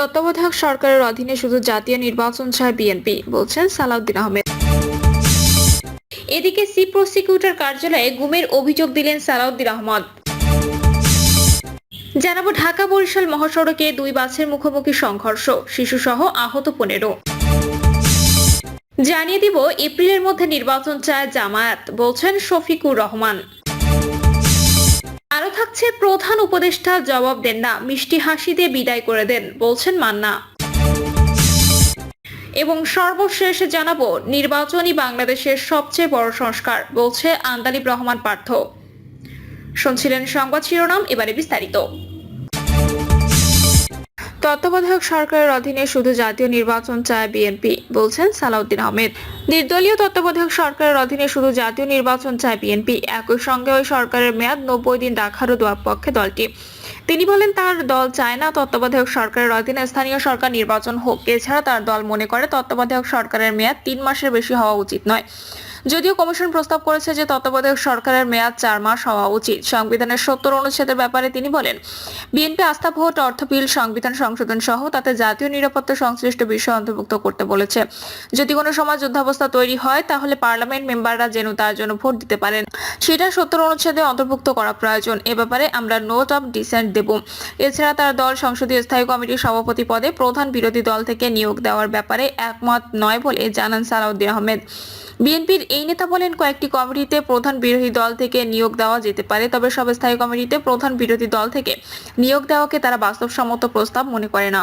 তত্ত্বাবধায়ক সরকারের অধীনে শুধু জাতীয় নির্বাচন চায় বিএনপি, বলছেন সালাউদ্দিন আহমেদ। এদিকে সি প্রসিকিউটর কার্যালয়ে গুমের অভিযোগ দিলেন সালাউদ্দিন আহমদ। জানাব ঢাকা বরিশাল মহাসড়কে দুই বাসের মুখোমুখি সংঘর্ষ, শিশুসহ আহত পনেরো। জানিয়ে দিব, এপ্রিলের মধ্যে নির্বাচন চায় জামায়াত, বলছেন শফিকুর রহমান। আরও থাকছে প্রধান উপদেষ্টা জবাব দেন না। মিষ্টি হাসি দিয়ে বিদায় করে দেন, বলছেন মান্না। এবং সর্বশেষ জানাব নির্বাচনী বাংলাদেশের সবচেয়ে বড় সংস্কার, বলছে আন্দালিব রহমান পার্থ। শুনছিলেন সংবাদ শিরোনাম, এবারে বিস্তারিত। তত্ত্বাবধায়ক সরকারের অধীনে শুধু জাতীয় নির্বাচন চায় বিএনপি, বলছেন সালাউদ্দিন আহমেদ। নির্দলীয় তত্ত্বাবধায়ক সরকারের অধীনে শুধু জাতীয় নির্বাচন চায় বিএনপি, একই সঙ্গে ওই সরকারের মেয়াদ নব্বই দিন রাখারও দোয়া পক্ষে দলটি। তিনি বলেন, তার দল চায় না তত্ত্বাবধায়ক সরকারের অধীনে স্থানীয় সরকার নির্বাচন হোক, এছাড়া তার দল মনে করে তত্ত্বাবধায়ক সরকারের মেয়াদ তিন মাসের বেশি হওয়া উচিত নয়। যদিও কমিশন প্রস্তাব করেছে যে তত্ত্বাবধায়ক সরকারের মেয়াদ চার মাস হওয়া উচিত। সংবিধানের সত্তর অনুচ্ছেদের ব্যাপারে তিনি বলেন, বিএনপি আস্থা ভোট অর্থ বিল, সংবিধান সংশোধন সহ তাতে জাতীয় নিরাপত্তা সংশ্লিষ্ট বিষয় অন্তর্ভুক্ত করতে বলেছে। যদি কোনো সময় যুদ্ধাবস্থা তৈরি হয়, তাহলে পার্লামেন্ট মেম্বাররা যেন তার জন্য ভোট দিতে পারেন। সেটা সত্তর অনুচ্ছেদে অন্তর্ভুক্ত করা প্রয়োজন। এ ব্যাপারে আমরা নোট অফ ডিসেন্ট দেব। এছাড়া তার দল সংসদীয় স্থায়ী কমিটির সভাপতি পদে প্রধান বিরোধী দল থেকে নিয়োগ দেওয়ার ব্যাপারে একমত নয় বলে জানান সালাউদ্দিন আহমেদ। বিএনপির এই নেতা বলেন, কয়েকটি কমিটিতে প্রধান বিরোধী দল থেকে নিয়োগ দেওয়া যেতে পারে, তবে সব স্থায়ী কমিটিতে প্রধান বিরোধী দল থেকে নিয়োগ দেওয়াকে তারা বাস্তবসম্মত প্রস্তাব মনে করে না।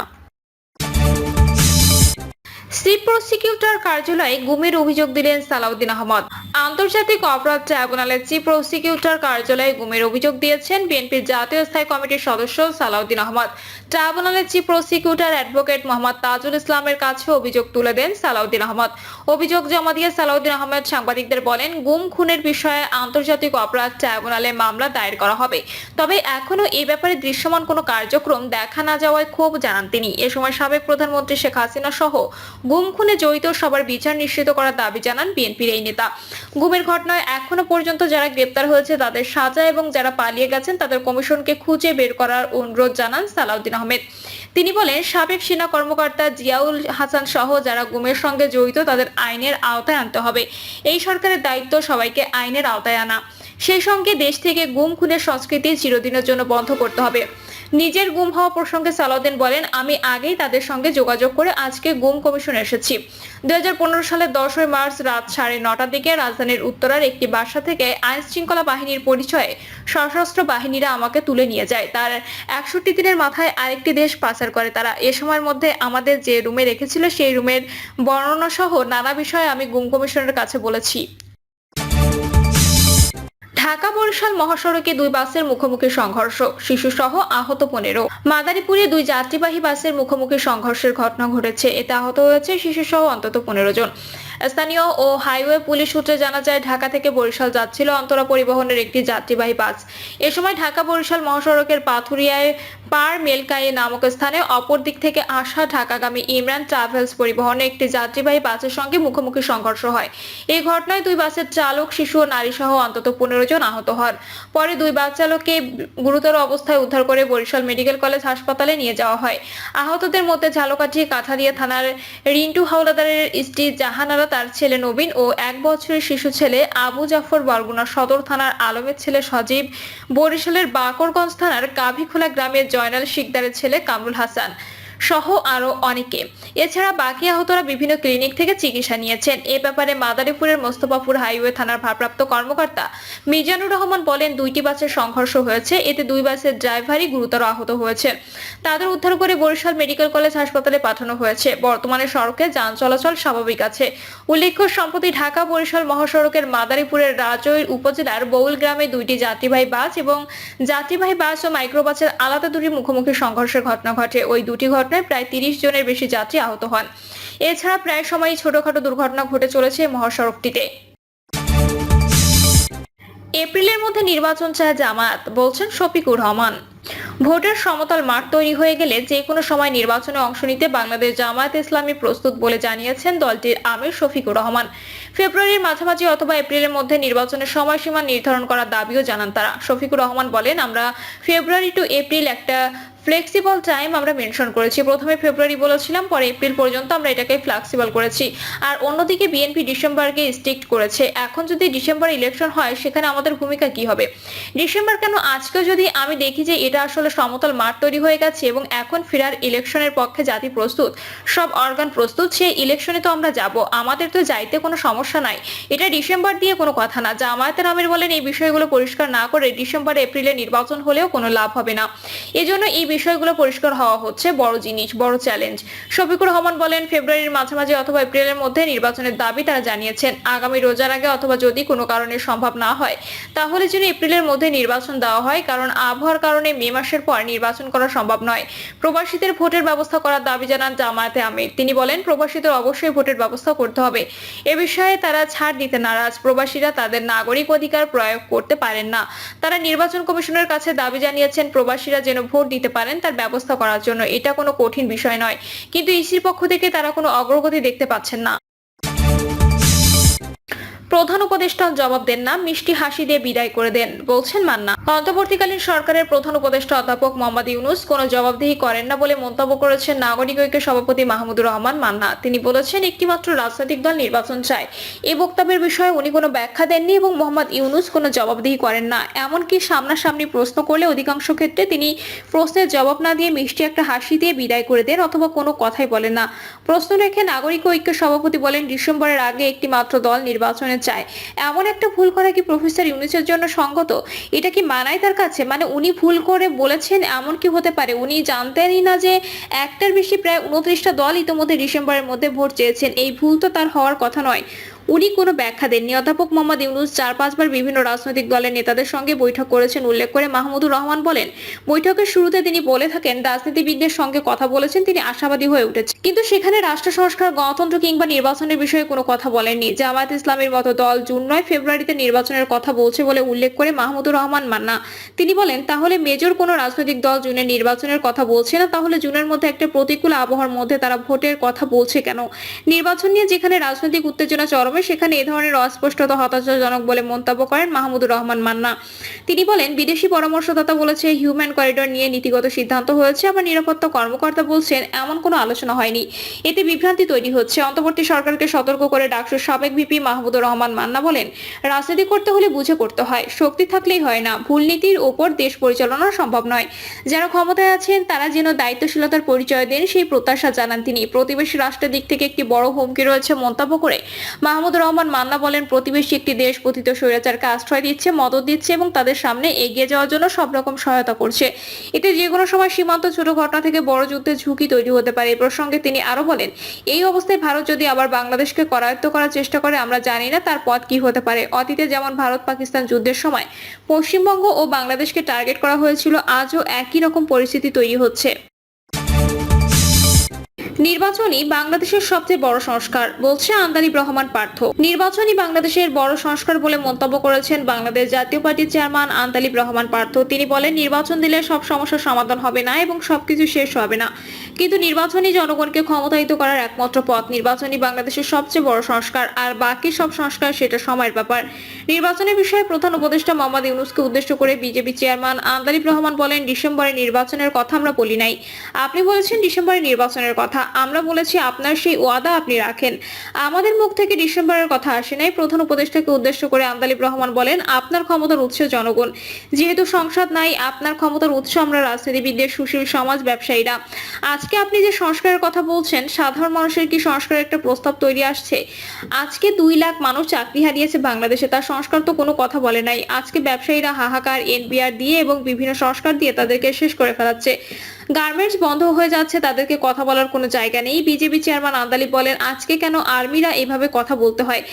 চিফ প্রসিকিউটর কার্যালয়ে গুমের অভিযোগ দিলেন সালাউদ্দিন আহমদ। আন্তর্জাতিক অপরাধ ট্রাইব্যুনালের চিফ প্রসিকিউটর কার্যালয়ে গুমের অভিযোগ দিয়েছেন বিএনপির জাতীয় স্থায়ী কমিটির সদস্য সালাউদ্দিন আহমদ। ট্রাইব্যুনালের chief prosecutor advocate Mohammad Tajul ইসলামের কাছে অভিযোগ তুলে দেন সালাউদ্দিন আহমদ। অভিযোগ জমা দিয়ে সালাউদ্দিন আহমেদ সাংবাদিকদের বলেন, গুম খুনের বিষয়ে আন্তর্জাতিক অপরাধ ট্রাইব্যুনালে মামলা দায়ের করা হবে। তবে এখনও এ ব্যাপারে দৃশ্যমান কোনো কার্যক্রম দেখা না যাওয়ায় ক্ষোভ জানান তিনি। এ সময় সাবেক প্রধানমন্ত্রী শেখ হাসিনা সহ গুম খুনে জড়িত সবার বিচার নিশ্চিত করার দাবি জানান বিএনপির এই নেতা। গুমের ঘটনায় এখনও পর্যন্ত যারা গ্রেপ্তার হয়েছে, তাদের সাজা এবং যারা পালিয়ে গেছেন, তাদের কমিশনকে খুঁজে বের করার অনুরোধ জানান সালাউদ্দিন আহমেদ। তিনি বলেন, সাবেক সেনা কর্মকর্তা জিয়াউল হাসান সহ যারা গুমের সঙ্গে জড়িত, তাদের আইনের আওতায় আনতে হবে। এই সরকারের দায়িত্ব সবাইকে আইনের আওতায় আনা। সেই সঙ্গে দেশ থেকে গুম খুনের সংস্কৃতি চিরদিনের জন্য বন্ধ করতে হবে। নিজের গুম হওয়া প্রসঙ্গে সালাউদ্দিন বলেন, আমি আগেই তাদের সঙ্গে যোগাযোগ করে আজকে গুম কমিশন এসেছি। দুই সালের দশই মার্চ রাত সাড়ে নটার দিকে রাজধানীর উত্তরার একটি বাসা থেকে আইন শৃঙ্খলা বাহিনীর পরিচয়ে সশস্ত্র বাহিনীরা আমাকে তুলে নিয়ে যায়। তার একষট্টি দিনের মাথায় আরেকটি দেশ পাচার করে তারা। এ সময়ের মধ্যে আমাদের যে রুমে রেখেছিল সেই রুমের বর্ণনা সহ নানা বিষয়ে আমি গুম কমিশনের কাছে বলেছি। ঢাকা বরিশাল মহাসড়কে দুই বাসের মুখোমুখি সংঘর্ষ, শিশুসহ আহত পনেরো। মাদারীপুরে দুই যাত্রীবাহী বাসের মুখোমুখি সংঘর্ষের ঘটনা ঘটেছে। এতে আহত হয়েছে শিশু সহ অন্তত পনেরো জন। স্থানীয় ও হাইওয়ে পুলিশ সূত্রে জানা যায়, ঢাকা থেকে বরিশাল যাচ্ছিল অন্তরা পরিবহনের একটি যাত্রীবাহী বাস। এ সময় ঢাকা বরিশাল মহাসড়কের পাথুরিয়ায় পার মেলকায়ে নামক স্থানে অপর দিক থেকে আসা ঢাকাগামী ইমরান ট্রাভেলস পরিবহনে একটি যাত্রীবাহী বাসের সঙ্গে মুখোমুখি সংঘর্ষ হয়। এই ঘটনায় দুই বাসের চালক, শিশু ও নারী সহ অন্তত পনেরো জন আহত হন। পরে দুই বাস চালককে গুরুতর অবস্থায় উদ্ধার করে বরিশাল মেডিকেল কলেজ হাসপাতালে নিয়ে যাওয়া হয়। আহতদের মধ্যে ঝালকাঠি, কাঠালিয়া থানার রিন্টু হাওলাদারের স্ত্রী জাহানারা, তার ছেলে নবীন ও এক বছরের শিশু ছেলে আবু জাফর বরগুনা সদর থানার আলমের ছেলে সজীব, বরিশালের বাকরগঞ্জ থানার কাভিখোলা গ্রামের জয়নাল শিকদারের ছেলে কামরুল হাসান। সহ আরও অনেকে। এছাড়া বাকি আহতরা বিভিন্ন ক্লিনিক থেকে চিকিৎসা নিয়েছেন। এ ব্যাপারে মাদারীপুরের মোস্তফাপুর হাইওয়ে থানার ভারপ্রাপ্ত কর্মকর্তা মিজানুর রহমান বলেন, দুইটি বাসের সংঘর্ষ হয়েছে। এতে দুই বাসের ড্রাইভারই গুরুতর আহত হয়েছে। তাদের উদ্ধার করে বরিশাল মেডিকেল কলেজ হাসপাতালে পাঠানো হয়েছে। বর্তমানে সড়কে যান চলাচল স্বাভাবিক আছে। উল্লেখ্য, সম্প্রতি ঢাকা বরিশাল মহাসড়কের মাদারীপুরের রাজৈর উপজেলার বউল গ্রামে দুইটি যাত্রীবাহী বাস এবং যাত্রীবাহী বাস ও মাইক্রোবাসের আলাদা দুটি মুখোমুখি সংঘর্ষের ঘটনা ঘটে। ওই দুটি ঘটনায় প্রায় তিরিশ জনের বেশি যাত্রী আহত হন। এছাড়া প্রায় সময়ই ছোটখাটো দুর্ঘটনা ঘটে চলেছে মহাসড়কটিতে। এপ্রিলের মধ্যে নির্বাচন চায় জামায়াত, বলছেন শফিকুর রহমান। ভোটের সমতল মাঠ তৈরি হয়ে গেলে যে কোনো সময় নির্বাচনে অংশ নিতে বাংলাদেশ জামায়াত ইসলামী প্রস্তুত বলে জানিয়েছেন দলটির আমির শফিকুর রহমান। ফেব্রুয়ারির মাঝামাঝি অথবা এপ্রিলের মধ্যে নির্বাচনের সময়সীমা নির্ধারণ করার দাবিও জানান তারা। শফিকুর রহমান বলেন, আমরা ফেব্রুয়ারি টু এপ্রিল একটা ফ্লেক্সিবল টাইম আমরা মেনশন করেছি। প্রথমে ফেব্রুয়ারি বলেছিলাম, পরে এপ্রিল পর্যন্ত আমরা এটাকে ফ্লেক্সিবল করেছি। আর অন্যদিকে বিএনপি ডিসেম্বরকে স্ট্রিক্ট করেছে। এখন যদি ডিসেম্বর ইলেকশন হয়, সেখানে আমাদের ভূমিকা কি হবে? ডিসেম্বর কেন? আজকেও যদি আমি দেখি যে এটা আসলে সমতল মাঠ তৈরি হয়ে গেছে এবং এখন ফেরার ইলেকশনের পক্ষে জাতি প্রস্তুত, সব অর্গান প্রস্তুত, সেই ইলেকশনে তো আমরা যাব। আমাদের তো যাইতে কোনো সমস্যা নাই। এটা ডিসেম্বর দিয়ে কোনো কথা না। জামায়াতের আমির বলেন, এই বিষয়গুলো পরিষ্কার না করে ডিসেম্বর এপ্রিলে নির্বাচন হলেও কোনো লাভ হবে না। এজন্য এই বিষয়গুলো পরিষ্কার হওয়া হচ্ছে, বড় জিনিস, বড় চ্যালেঞ্জ। শফিকুর রহমান বলেন, ফেব্রুয়ারির মাঝামাঝি অথবা এপ্রিলের মধ্যে নির্বাচনের দাবি তারা জানিয়েছেন, আগামী রোজার আগে অথবা যদি কোনো কারণে সম্ভব না হয়, তাহলে যেন এপ্রিলের মধ্যে নির্বাচন দেওয়া হয়, কারণ আবহাওয়ার কারণে মে মাসের পর নির্বাচন করা সম্ভব নয়। প্রবাসীদের ভোটের ব্যবস্থা করার দাবি জানান জামায়াতে আমির। তিনি বলেন, প্রবাসীদের অবশ্যই ভোটের ব্যবস্থা করতে হবে। এ বিষয়ে তারা ছাড় দিতে নারাজ। প্রবাসীরা তাদের নাগরিক অধিকার প্রয়োগ করতে পারেন না। তারা নির্বাচন কমিশনের কাছে দাবি জানিয়েছেন, প্রবাসীরা যেন ভোট দিতে পারেন তার ব্যবস্থা করার জন্য। এটা কোনো কঠিন বিষয় নয়। কিন্তু ইসির পক্ষ থেকে তারা কোনো অগ্রগতি দেখতে পাচ্ছেন না। প্রধান উপদেষ্টা জবাব দেন না, মিষ্টি হাসি দিয়ে বিদায় করে দেন, বলছেন মান্না। অন্তর্বর্তীকালীন সরকারের প্রধান উপদেষ্টা অধ্যাপক মোহাম্মদ ইউনুস কোনো জবাবদিহি করেন না বলে মন্তব্য করেছেন নাগরিক ঐক্য সভাপতি মাহমুদুর রহমান মান্না। তিনি বলেছেন, একটিমাত্র রাজনৈতিক দল নির্বাচন চায়। এই বক্তব্যের বিষয়ে উনি কোনো ব্যাখ্যা দেননি এবং মোহাম্মদ ইউনুস কোনো জবাবদিহি করেন না। এমনকি সামনাসামনি প্রশ্ন করলে অধিকাংশ ক্ষেত্রে তিনি প্রশ্নের জবাব না দিয়ে মিষ্টি একটা হাসি দিয়ে বিদায় করে দেন অথবা কোনো কথাই বলেন না। প্রশ্ন রেখে নাগরিক ঐক্য সভাপতি বলেন, ডিসেম্বরের আগে একটি মাত্র দল নির্বাচনে চায়। এমন একটা ভুল করা কি প্রফেসর ইউনিসের জন্য সঙ্গত? এটা কি মানায় তার কাছে? মানে উনি ভুল করে বলেছেন এমন কি হতে পারে? উনি জানতেনই না যে একটার বেশি প্রায় উনত্রিশটা দল ইতিমধ্যে ডিসেম্বরের মধ্যে ভোট চেয়েছেন। এই ভুল তো তার হওয়ার কথা নয়। উনি কোনো ব্যাখ্যা দেননি। অধ্যাপক মোহাম্মদ ইউনুস চার পাঁচবার বিভিন্ন রাজনৈতিক দলের নেতাদের সঙ্গে বৈঠক করেছেন, উল্লেখ করে মাহমুদুর রহমান বলেন, বৈঠকের শুরুতে তিনি বলে থাকেন, রাজনীতিবিদদের সঙ্গে কথা বলেছেন, তিনি আশাবাদী হয়ে উঠেছে কিন্তু সেখানে রাষ্ট্র সংস্কার, গণতন্ত্র কিংবা নির্বাচনের বিষয়ে কোনো কথা বলেননি। জামায়াত ইসলামের মতো দল জুন নয় ফেব্রুয়ারিতে নির্বাচনের কথা বলছে বলে উল্লেখ করে মাহমুদুর রহমান মান্না। তিনি বলেন, তাহলে মেজর কোনো রাজনৈতিক দল জুনে নির্বাচনের কথা বলছে না, তাহলে জুনের মধ্যে একটা প্রতিকূল আবহাওয়ার মধ্যে তারা ভোটের কথা বলছে কেন? নির্বাচন নিয়ে যেখানে রাজনৈতিক উত্তেজনা চরমে সেখানে এ ধরনের অস্পষ্টতা হতাশাজনক বলে মন্তব্য করেন মাহমুদুর রহমান মান্না। তিনি বলেন, বিদেশি পরামর্শদাতা বলেছে, হিউম্যান করিডর নিয়ে নীতিগত সিদ্ধান্ত হয়েছে, আবার নিরাপত্তা কর্মকর্তা বলছেন, এমন কোনো আলোচনা হয়নি। এতে বিভ্রান্তি তৈরি হচ্ছে। অন্তর্বর্তী সরকারকে সতর্ক করে ডাকসুর সাবেক ভিপি মাহমুদুর রহমান মান্না বলেন, রাজনীতি করতে হলে বুঝে করতে হয়, শক্তি থাকলেই হয় না, ভুল নীতির ওপর দেশ পরিচালনা সম্ভব নয়। যারা ক্ষমতায় আছেন, তারা যেন দায়িত্বশীলতার পরিচয় দেন, সেই প্রত্যাশা জানান তিনি। প্রতিবেশী রাষ্ট্রের দিক থেকে একটি বড় হুমকি রয়েছে মন্তব্য করে মাহমুদুর রহমান মান্না বলেন, প্রতিবেশী একটি দেশ পতিত স্বৈরাচারকে আশ্রয় দিচ্ছে, মদত দিচ্ছে এবং তাদের সামনে এগিয়ে যাওয়ার জন্য সব রকম সহায়তা করছে। এতে যে কোনো সময় সীমান্ত ছোট ঘটনা থেকে বড় যুদ্ধের ঝুঁকি তৈরি হতে পারে। এই প্রসঙ্গে তিনি আরও বলেন, এই অবস্থায় ভারত যদি আবার বাংলাদেশকে করায়ত্ত করার চেষ্টা করে, আমরা জানি না তার পথ কি হতে পারে। অতীতে যেমন ভারত পাকিস্তান যুদ্ধের সময় পশ্চিমবঙ্গ ও বাংলাদেশকে টার্গেট করা হয়েছিল, আজও একই রকম পরিস্থিতি তৈরি হচ্ছে। নির্বাচনই বাংলাদেশের সবচেয়ে বড় সংস্কার, বলছে আন্দালিব রহমান পার্থ। নির্বাচনই বাংলাদেশের বড় সংস্কার বলে মন্তব্য করেছেন বাংলাদেশ জাতীয় পার্টির চেয়ারম্যান আন্তালিব রহমান পার্থ। তিনি বলেন, নির্বাচন দিলে সব সমস্যার সমাধান হবে না এবং সবকিছু শেষ হবে না। কিন্তু নির্বাচনই জনগণকে ক্ষমতায়িত করার একমাত্র পথ। নির্বাচনই বাংলাদেশের সবচেয়ে বড় সংস্কার, আর বাকি সব সংস্কার সেটা সময়ের ব্যাপার। নির্বাচনের বিষয়ে প্রধান উপদেষ্টা মোহাম্মদ ইউনুসকে উদ্দেশ্য করে বিজেপি চেয়ারম্যান আন্দালিব রহমান বলেন, ডিসেম্বরে নির্বাচনের কথা আমরা বলি নাই। আপনি বলেছেন ডিসেম্বরে নির্বাচনের কথা। আমরা বলেছি আপনার সেই ওয়াদা আপনি রাখেন। আমাদের মুখ থেকে ডিসেম্বরের কথা আসে নাই। প্রধান উপদেষ্টাকে উদ্দেশ্য করে আন্দালিব রহমান বলেন, আপনার ক্ষমতার উৎস জনগণ। যেহেতু সংসদ নাই, আপনার ক্ষমতার উৎস আমরা রাজনীতিবিদদের, সুশীল সমাজ ব্যবসায়ীরা। আজকে আপনি যে সংস্কারের কথা বলছেন, সাধারণ মানুষের কি সংস্কারের একটা প্রস্তাব তৈরি আসছে? আজকে দুই লাখ মানুষ চাকরি হারিয়েছে বাংলাদেশে, তার সংস্কার তো কোনো কথা বলে নাই। আজকে ব্যবসায়ীরা হাহাকার, এনপিআর দিয়ে এবং বিভিন্ন সংস্কার দিয়ে তাদেরকে শেষ করে ফেলাচ্ছে। গার্মেন্টস বন্ধ হয়ে যাচ্ছে, তাদেরকে কথা বলার কোনো জায়গা নেই। বিজেপি চেয়ারম্যান আন্দালি বলেন, আজকে কেন আর্মিরা এভাবে কথা বলতে হয়?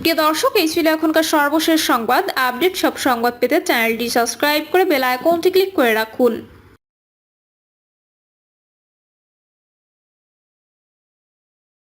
প্রিয় দর্শক, এই ছিল এখনকার সর্বশেষ সংবাদ। আপডেট সব সংবাদ পেতে চ্যানেলটি সাবস্ক্রাইব করে বেল আইকনটি ক্লিক করে রাখুন।